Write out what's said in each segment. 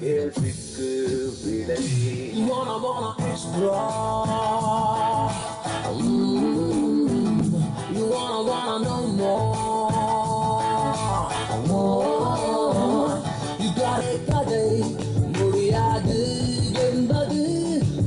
கேள்விக்கு விடை. You wanna wanna You wanna wanna know more. முடியாது என்பது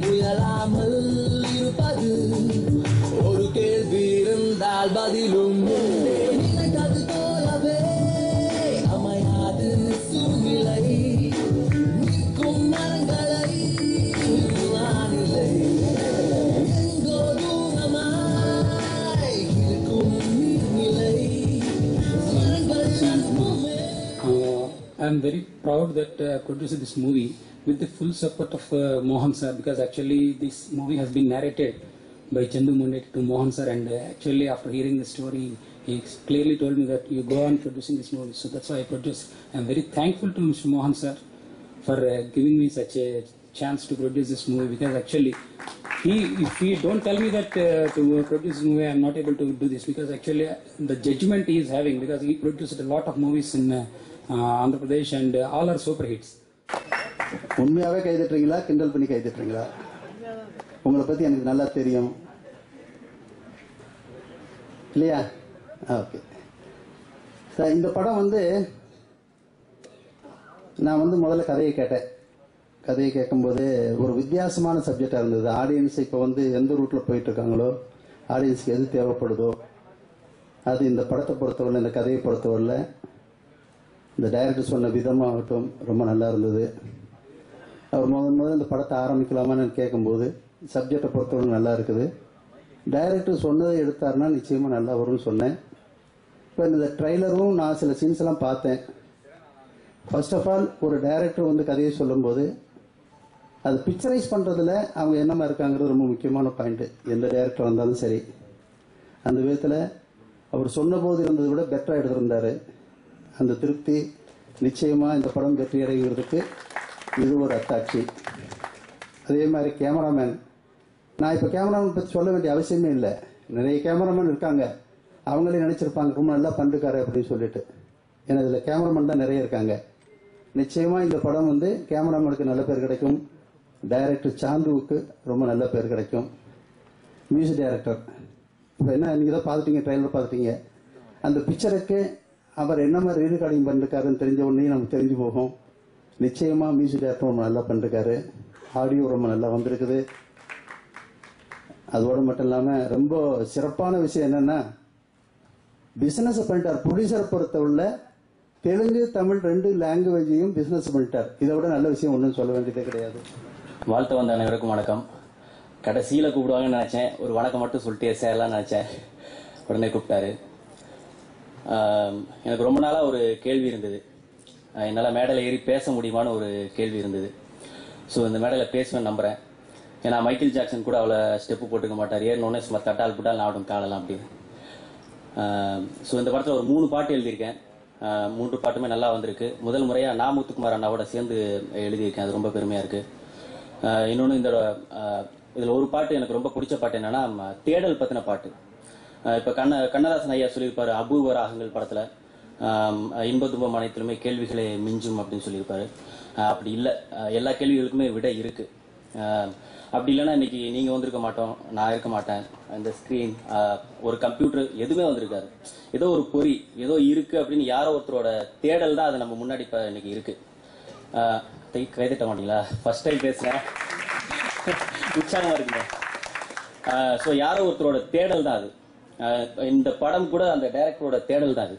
முயலாமல் இருப்பது. ஒரு கேள்வி இருந்தால் பதிலும் I'm very proud that uh, produced this movie with the full support of uh, Mohan sir because actually this movie has been narrated by Chandu Mundet to Mohan sir and uh, actually after hearing the story he clearly told me that you go on producing this movie so that's why I produced. I'm very thankful to Mr. Mohan sir for giving me such a chance to produce this movie because actually he if he don't tell me that uh, to produce this movie I'm not able to do this because actually the judgment he is having because he produced a lot of movies in uh, Andhra Pradesh and all are super hits உண்மையாவே கைதட்டுறீங்களா? கிண்டல் பண்ணி கைதட்டுறீங்களா? உங்களை பத்தி எனக்கு நல்லா தெரியும். இல்லையா? ஓகே. சார் இந்த படம் வந்து நான் வந்து முதல்ல கதையை கேட்டேன். கதையை கேட்கும்போது ஒரு வித்தியாசமான சப்ஜெக்டாக இருந்தது. ஆடியன்ஸ் இப்போ வந்து எந்த ரூட்டில் போயிட்டு இருக்காங்களோ ஆடியன்ஸ்க்கு எது தேவைப்படுதோ அது இந்த படத்தை பொறுத்தவரை இந்த கதையை பொறுத்தவரையில் இந்த டைரக்டர் சொன்ன விதமாகட்டும் ரொம்ப நல்லா இருந்தது. அவர் முதல் முதல் இந்த படத்தை ஆரம்பிக்கலாமான்னு கேட்கும்போது சப்ஜெக்டை பொறுத்தவரை நல்லா இருக்குது. டைரக்டர் சொன்னதை எடுத்தாருன்னா நிச்சயமாக நல்லா வரும்னு சொன்னேன். இப்போ இந்த ட்ரைலரும் நான் சில சீன்ஸ் எல்லாம் பார்த்தேன். ஃபர்ஸ்ட் ஆஃப் ஆல் ஒரு டைரக்டர் வந்து கதையை சொல்லும்போது அது பிக்சரைஸ் பண்ணுறதுல அவங்க என்னமா இருக்காங்கிறது ரொம்ப முக்கியமான பாயிண்ட்டு எந்த டைரக்டர் வந்தாலும் சரி. அந்த விதத்தில் அவர் சொன்னபோது இருந்ததை விட பெட்டராக எடுத்திருந்தாரு. அந்த திருப்தி நிச்சயமாக இந்த படம் வெற்றி அடைகிறதுக்கு இது ஒரு அத்தாட்சி. அதே மாதிரி கேமராமேன். நான் இப்போ கேமராமேன் பற்றி சொல்ல வேண்டிய அவசியமே இல்லை. நிறைய கேமராமேன் இருக்காங்க. அவங்களே நினைச்சிருப்பாங்க ரொம்ப நல்லா பண்ணிருக்காரு அப்படின்னு சொல்லிட்டு. ஏன்னா இதில் கேமராமேன் தான் நிறைய இருக்காங்க. நிச்சயமா இந்த படம் வந்து கேமராமேனுக்கு நல்ல பேர் கிடைக்கும். டைரக்டர் சாந்துவுக்கு ரொம்ப நல்ல பேர் கிடைக்கும். மியூசிக் டைரக்டர் இப்போ என்ன நீங்கள் தான் பார்த்துட்டீங்க ட்ரெயிலர் பார்த்துட்டீங்க. அந்த பிக்சருக்கு அவர் என்ன மாதிரி ரீரெக்கார்டிங் பண்ணிருக்காருன்னு தெரிஞ்ச உடனே நமக்கு தெரிஞ்சு போகும். நிச்சயமா மியூசிக் டேரக்டர் ரொம்ப நல்லா பண்ணிருக்காரு. ஆடியோ ரொம்ப நல்லா வந்திருக்குது. அதோடு மட்டும் இல்லாமல் ரொம்ப சிறப்பான விஷயம் என்னன்னா பிசினஸ் பண்ணிட்டார். ப்ரொடியூசர் பொறுத்தவரை தெலுங்கு தமிழ் ரெண்டு லாங்குவேஜையும் பிசினஸ் பண்ணிட்டார். இதை விட நல்ல விஷயம் ஒன்றும் சொல்ல வேண்டியதே கிடையாது. வாழ்த்து வந்த அனைவருக்கும் வணக்கம். கடைசியில் கூப்பிடுவாங்கன்னு நினச்சேன். ஒரு வணக்கம் மட்டும் சொல்லிட்டு சேரலாம்னு நினச்சேன். உடனே கூப்பிட்டாரு. எனக்கு ரொம்ப நாளாக ஒரு கேள்வி இருந்தது. என்னால் மேடையில் ஏறி பேச முடியுமான்னு ஒரு கேள்வி இருந்தது. ஸோ இந்த மேடையில் பேசுவேன் நம்புகிறேன் ஏன்னா மைக்கேல் ஜாக்சன் கூட அவ்வளோ ஸ்டெப்பு போட்டுக்க மாட்டார். ஏறினோடனே சும்மா தட்டால் புட்டால் ஆடும் காலலாம் அப்படின்னு. ஸோ இந்த படத்தில் ஒரு மூணு பாட்டு எழுதியிருக்கேன். மூன்று பாட்டுமே நல்லா வந்திருக்கு. முதல் முறையாக நா முத்துக்குமார் அண்ணாவோட சேர்ந்து எழுதியிருக்கேன். அது ரொம்ப பெருமையாக இருக்குது இன்னொன்று இந்த இதில் ஒரு பாட்டு எனக்கு ரொம்ப பிடிச்ச பாட்டு என்னன்னா தேடல் பற்றின பாட்டு. இப்ப கண்ண கண்ணதாசன் ஐயா சொல்லியிருப்பாரு அபூர்வ ராகங்கள் படத்துல. ஆம், இன்ப துன்பம் அனைத்திலுமே கேள்விகளை மிஞ்சும் அப்படின்னு சொல்லியிருப்பாரு. அப்படி இல்லை. எல்லா கேள்விகளுக்குமே விட இருக்கு. அப்படி இல்லைன்னா இன்னைக்கு நீங்க வந்திருக்க மாட்டோம் நான் இருக்க மாட்டேன். இந்த ஸ்கிரீன் ஒரு கம்ப்யூட்டர் எதுவுமே வந்திருக்காரு ஏதோ ஒரு பொறி ஏதோ இருக்கு அப்படின்னு யாரோ ஒருத்தரோட தேடல் தான் அது நம்ம முன்னாடி இப்போ இன்னைக்கு இருக்கு. தை- கைதட்ட மாட்டீங்களா? ஃபர்ஸ்ட் டைம் பேசுறேன். உற்சாகமா இருக்குங்க. ஸோ யாரோ ஒருத்தரோட தேடல் தான் அது. இந்த படம் கூட அந்த டைரக்டரோட தேடல் தான் அது.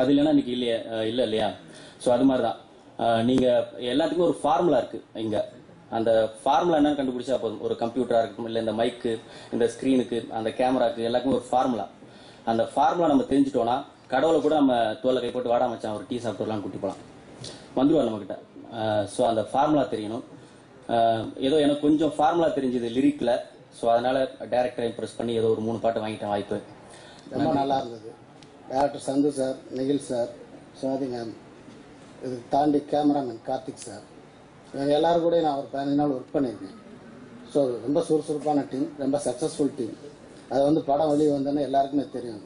அது இல்லைன்னா இன்னைக்கு இல்லையா இல்லை இல்ல இல்லையா? ஸோ அது மாதிரி தான் நீங்கள் நீங்க எல்லாத்துக்கும் ஒரு ஃபார்முலா இருக்கு இங்க. அந்த ஃபார்முலா என்னன்னு கண்டுபிடிச்சா போதும். ஒரு கம்ப்யூட்டரா இருக்கட்டும் இல்ல இந்த மைக்கு இந்த ஸ்கிரீனுக்கு அந்த கேமராக்கு எல்லாருக்கும் ஒரு ஃபார்முலா அந்த ஃபார்முலா நம்ம தெரிஞ்சுட்டோம்னா கடவுளை கூட நம்ம தோலை கை போட்டு வாடாம வச்சான் ஒரு டீ சாப்பிட்டுலாம் கூட்டி போகலாம் வந்துருவார் நம்ம கிட்ட ஸோ அந்த ஃபார்முலா தெரியணும். ஏதோ எனக்கு கொஞ்சம் ஃபார்முலா தெரிஞ்சது லிரிக்ல ஸோ அதனால டேரக்டரை இம்ப்ரெஸ் பண்ணி ஏதோ ஒரு மூணு பாட்டு வாங்கிட்டேன் வாய்ப்பு. ரொம்ப நல்லா இருந்தது. Director Chandu sir Nikhil sir Swathi ma'am இது தாண்டி கேமராமேன் கார்த்திக் சார் இவங்க எல்லாரும் கூட நான் ஒரு பதினஞ்சு நாள் ஒர்க் பண்ணியிருக்கேன். ஸோ ரொம்ப சுறுசுறுப்பான டீம் ரொம்ப சக்ஸஸ்ஃபுல் டீம் அது வந்து படம் வெளியே வந்தோன்னே எல்லாருக்குமே தெரியும்.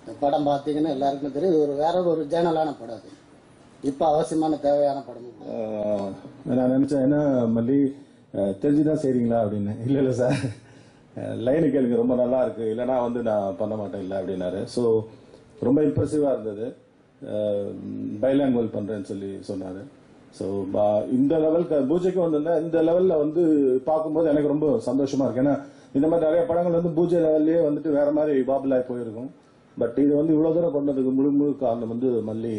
இந்த படம் பார்த்தீங்கன்னா எல்லாருக்குமே தெரியும். இது ஒரு வேற ஒரு ஜேனலான படம் அது. இப்போ அவசியமான தேவையான படம் நான் நினைச்சேன் என்ன மல்லி தெரிஞ்சுதான் செய்றீங்களா அப்படின்னு. இல்ல இல்ல சார் லைனு கேளுங்க ரொம்ப நல்லா இருக்கு. இல்லைன்னா வந்து நான் பண்ண மாட்டேன் இல்லை அப்படின்னாரு. ஸோ ரொம்ப இம்ப்ரெசிவா இருந்தது. பைலாங்குவல் பண்றேன்னு சொல்லி சொன்னாரு. ஸோ இந்த லெவலுக்கு பூஜைக்கு வந்திருந்தேன் இந்த லெவல்ல வந்து பார்க்கும்போது எனக்கு ரொம்ப சந்தோஷமா இருக்கு. ஏன்னா இந்த மாதிரி நிறைய படங்கள் வந்து பூஜை லெவல்லயே வந்துட்டு வேற மாதிரி பாபுலாய் போயிருக்கும். பட் இது வந்து இவ்வளவு தூரம் கொண்டதுக்கு முழு முழு காரணம் வந்து மல்லி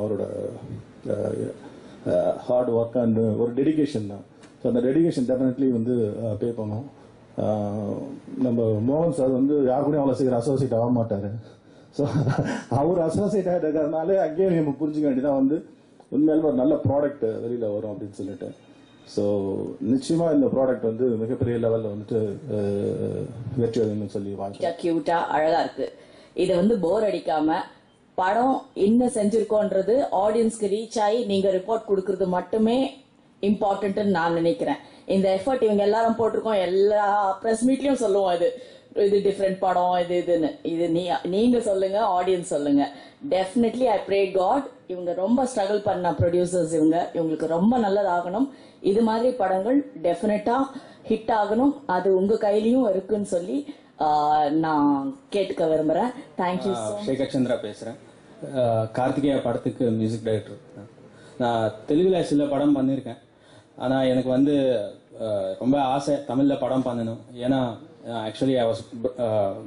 அவரோட ஹார்ட் ஒர்க் அண்ட் ஒரு டெடிகேஷன் தான். ஸோ அந்த டெடிகேஷன் டெஃபினெட்லி வந்து uh, பே பண்ணும். Uh, நம்ம மோகன் சார் வந்து யார் அவ்வளோ சீக்கிரம் அசோசியேட் ஆக மாட்டார். ஸோ அவர் அசோசியேட் ஆகிட்டதுனாலே அங்கேயே நம்ம புரிஞ்சுக்க வேண்டியதான் வந்து உண்மையிலுமே ஒரு நல்ல ப்ராடக்ட் வெளியில் வரும் அப்படின்னு சொல்லிட்டு. ஸோ நிச்சயமா இந்த ப்ராடக்ட் வந்து மிகப்பெரிய லெவலில் வந்துட்டு uh, வெற்றி அடையணும்னு சொல்லி வாழ்க்கை. கியூட்டா அழகா இருக்கு. இதை வந்து போர் அடிக்காம படம் என்ன செஞ்சிருக்கோன்றது ஆடியன்ஸ்க்கு ரீச் ஆகி நீங்க ரிப்போர்ட் கொடுக்கறது மட்டுமே இம்பார்ட்டன்ட் நான் நினைக்கிறேன். இந்த எஃபர்ட் இவங்க எல்லாரும் போட்டிருக்கோம். எல்லா பிரஸ் மீட்லயும் சொல்லுவோம் இது. இது டிஃப்ரெண்ட் படம் இது இதுன்னு. இது நீ நீங்க சொல்லுங்க ஆடியன்ஸ் சொல்லுங்க. டெஃபினெட்லி ஐ ப்ரே காட் இவங்க ரொம்ப ஸ்ட்ரகிள் பண்ண ப்ரொடியூசர்ஸ் இவங்க. இவங்களுக்கு ரொம்ப நல்லதாகணும். இது மாதிரி படங்கள் டெஃபினட்டா ஹிட் ஆகணும். அது உங்க கையிலயும் இருக்குன்னு சொல்லி நான் கேட்டுக்க விரும்புறேன். தேங்க்யூ சேகர் சந்திரா பேசுறேன். கார்த்திகேயா படத்துக்கு மியூசிக் டைரக்டர் நான் தெலுங்குல சில படம் பண்ணியிருக்கேன் ஆனா எனக்கு வந்து ரொம்ப ஆசை தமிழ்ல படம் பண்ணணும். ஏன்னா actually I was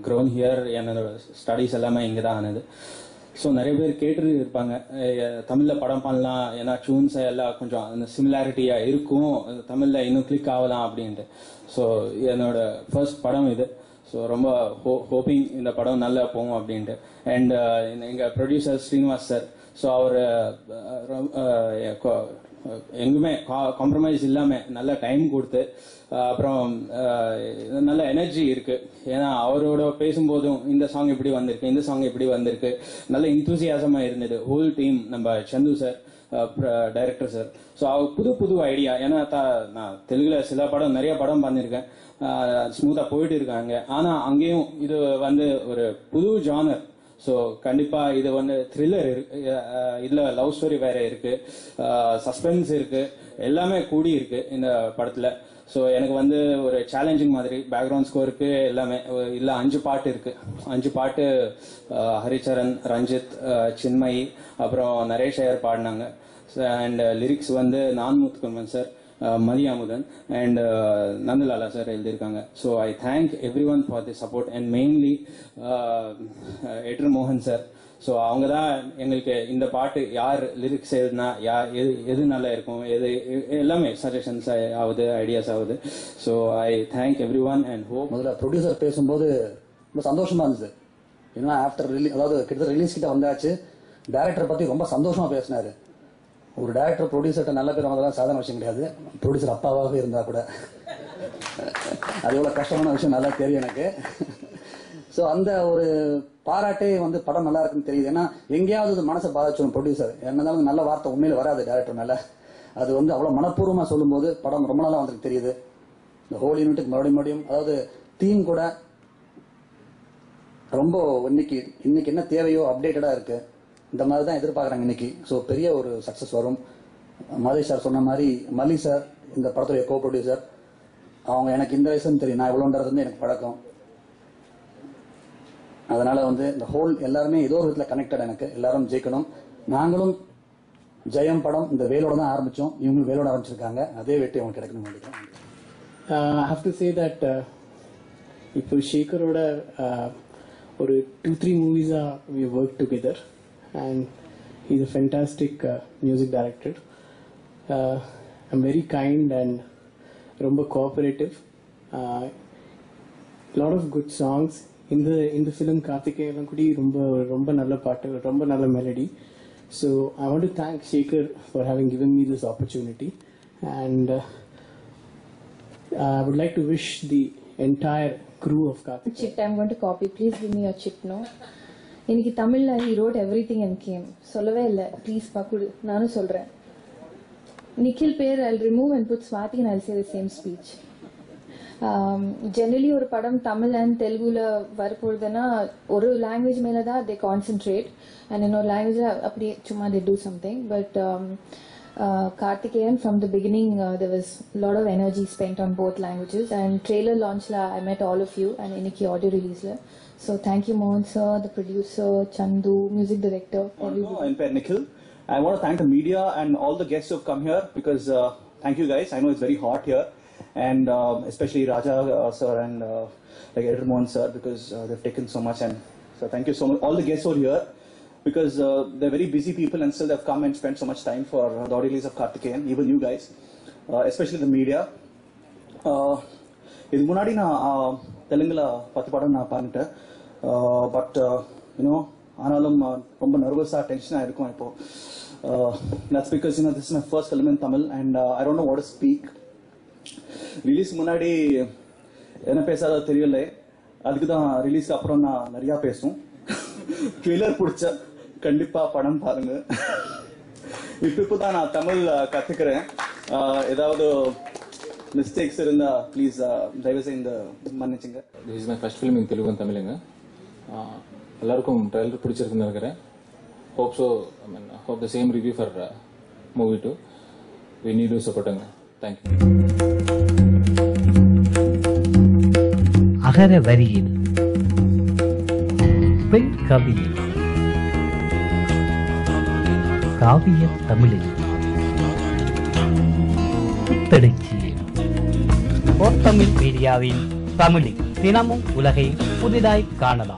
grown here என்னோட ஸ்டடீஸ் எல்லாமே இங்கே தான் ஆனது. ஸோ நிறைய பேர் கேட்டு இருப்பாங்க. தமிழில் படம் பண்ணலாம். ஏன்னா டியூன்ஸ் எல்லாம் கொஞ்சம் அந்த சிமிலாரிட்டியாக இருக்கும். தமிழில் இன்னும் கிளிக் ஆகலாம் அப்படின்ட்டு. ஸோ என்னோட ஃபர்ஸ்ட் படம் இது. ஸோ ரொம்ப ஹோப்பிங் இந்த படம் நல்லா போகும் அப்படின்ட்டு. அண்ட் எங்கள் ப்ரொடியூசர் ஸ்ரீனிவாஸ் சார். ஸோ அவர் எங்குமே காம்ப்ரமைஸ் இல்லாமல் நல்ல டைம் கொடுத்து அப்புறம் நல்ல எனர்ஜி இருக்கு. ஏன்னா அவரோட பேசும்போதும் இந்த சாங் இப்படி வந்திருக்கு இந்த சாங் இப்படி வந்திருக்கு. நல்ல இன்தூசியாசமாக இருந்தது. ஹோல் டீம் நம்ம Chandu sir director sir so அவர் புது புது ஐடியா ஏன்னா தா நான் தெலுங்குல சில படம் நிறைய படம் பண்ணியிருக்கேன் ஸ்மூத்தா போயிட்டு இருக்காங்க. ஆனா அங்கேயும் இது வந்து ஒரு புது ஜானர் ஸோ கண்டிப்பா இது வந்து த்ரில்லர் இருக்கு இதில் லவ் ஸ்டோரி வேற இருக்கு. சஸ்பென்ஸ் இருக்கு. எல்லாமே கூடி இருக்கு இந்த படத்துல. ஸோ எனக்கு வந்து ஒரு சேலஞ்சிங் மாதிரி பேக்ரவுண்ட் ஸ்கோருக்கு எல்லாமே இல்லை இல்ல அஞ்சு பாட்டு இருக்கு. அஞ்சு பாட்டு ஹரிச்சரண் ஹரிச்சரன் ரஞ்சித் சின்மயி அப்புறம் நரேஷ் ஐயர் பாடினாங்க. அண்ட் லிரிக்ஸ் வந்து நான் Muthukumar sir Mathi Amudhan and Nandalala sir எழுதியிருக்காங்க. So I thank everyone for the support and mainly எட்ரு மோகன் சார் ஸோ அவங்க தான் எங்களுக்கு இந்த பாட்டு யார் லிரிக்ஸ் எழுதுனா யார் எது எது நல்லா இருக்கும் எது எ- எல்லாமே சஜஷன்ஸ் ஆகுது ஐடியாஸ் ஆகுது. So I thank everyone and hope முதல்ல ப்ரொடியூசர் பேசும்போது ரொம்ப சந்தோஷமா இருந்தது. ஏன்னா ஆஃப்டர் ரிலீஸ் அதாவது கிட்டத்தட்ட ரிலீஸ் கிட்ட வந்தாச்சு. டேரக்டர் பத்தி ரொம்ப சந்தோஷமா பேசினாரு. ஒரு டேரக்டர் ப்ரொடியூசர்கிட்ட நல்ல பேர் வந்ததெல்லாம் சாதாரண விஷயம் கிடையாது. ப்ரொடியூசர் அப்பாவாக இருந்தா கூட. அது எவ்வளவு கஷ்டமான விஷயம் நல்லா தெரியும் எனக்கு. ஸோ அந்த ஒரு பாராட்டே வந்து படம் நல்லா இருக்குன்னு தெரியுது. ஏன்னா எங்கேயாவது அது மனசை பாதிச்சிடும் ப்ரொடியூசர் என்னதான் நல்ல வார்த்தை உண்மையில வராது டேரக்டர் மேல. அது வந்து அவ்வளவு மனப்பூர்வமா சொல்லும்போது படம் ரொம்ப நாளா வந்துருக்கு தெரியுது. இந்த ஹோல் யூனிட்டுக்கு மறுபடியும் மறுபடியும். அதாவது தீம் கூட ரொம்ப இன்னைக்கு இன்னைக்கு என்ன தேவையோ அப்டேட்டடா இருக்கு. இந்த மாதிரி தான் எதிர்பார்க்குறாங்க இன்னைக்கு. ஸோ பெரிய ஒரு சக்ஸஸ் வரும். மாதவி சார் சொன்ன மாதிரி மல்லி சார் இந்த படத்துடைய கோ ப்ரொடியூசர் அவங்க எனக்கு இந்த வயசுன்னு தெரியும். நான் இவ்வளோன்றது வந்து எனக்கு பழக்கம். அதனால வந்து இந்த ஹோல் எல்லாருமே ஏதோ ஒரு விதத்தில் கனெக்டட் எனக்கு. எல்லாரும் ஜெயிக்கணும். நாங்களும் ஜெயம் படம் இந்த வேலோட தான் ஆரம்பிச்சோம். இவங்களும் வேலோட ஆரம்பிச்சிருக்காங்க. அதே வெற்றி அவங்களுக்கு கிடைக்கணும் நினைக்கிறேன் ஹாவ் டு சே தட் இப்போ ஷேகரோட ஒரு two three மூவிஸாக we work together and is a fantastic music director I'm very kind and ரொம்ப cooperative lot of good songs இந்த இந்த ஃபிலிம் கார்த்திகேயெல்லாம் கூட ரொம்ப ரொம்ப நல்ல பாட்டு ரொம்ப நல்ல melody so I want to thank Shekar for having given me this opportunity. And uh, I would like to wish the entire crew of Karthik. chit i'm going to copy. Please give me your chit no இன்னைக்கு தமிழில் he wrote everything and came சொல்லவே இல்லை please பக்குடு நானும் சொல்கிறேன் நிக்கில் பேர் I remove and put Swathi and I say the same speech generally ஒரு படம் தமிழ் அண்ட் தெலுங்குல வரப்போகுதுன்னா ஒரு லாங்குவேஜ் மேலே தான் தே கான்சென்ட்ரேட் அண்ட் இன்னொரு லாங்குவேஜ் அப்படியே சும்மா தே டூ சம்திங் பட் கார்த்திகேயன் from the beginning, uh, there was a lot of energy spent on both languages. And trailer launch la, I met all of you, and. So thank you Mohan sir the producer Chandu music director everybody I'm Per Nikhil. I want to thank the media and all the guests who have come here because uh, thank you guys. I know it's very hot here, and um, especially Raja uh, sir and uh, like Editor Mohan sir because uh, they've taken so much. And so thank you so much. All the guests who are here because uh, they're very busy people and still they've come and spent so much time for uh, the audio release of Karthikeyan. Even you guys, uh, especially the media. இதுக்கு முன்னாடி நான் தெலுங்குல பத்து படம் நான் பண்ணிட்டேன் but you know ஆனாலும் ரொம்ப நர்வஸாக டென்ஷனாக இருக்கும் இப்போ. That's because you know this my first film in Tamil and I don't know what speak release முன்னாடி என்ன பேசாத தெரியல அதுக்கு தான் ரிலீஸ்க்கு அப்புறம் நான் நிறையா பேசும். ட்ரெய்லர் பிடிச்ச கண்டிப்பா படம் பாருங்க. இப்போ இப்போ தான் நான் தமிழ் கற்றுக்கிறேன் கத்துக்கிறேன். ஏதாவது மிஸ்டேக்ஸ் இருந்தா ப்ளீஸ் தயவு செய்து மன்னிச்சுங்க. This is my first film in Telugu தமிழுங்க எல்லாருக்கும் ட்ரைலர் பிடிச்சிருக்குன்னு நினைக்கிறேன். Hope so I mean hope the same review for movie to we need to சப்போர்ட்டுங்க thank you அகர வரியில் பெண் கவியில் காவிய தமிழில். புத்தெழுச்சியில் தமிழ் மீடியாவின் தமிழில் தினமும் உலகை புதிதாய் காணலாம்.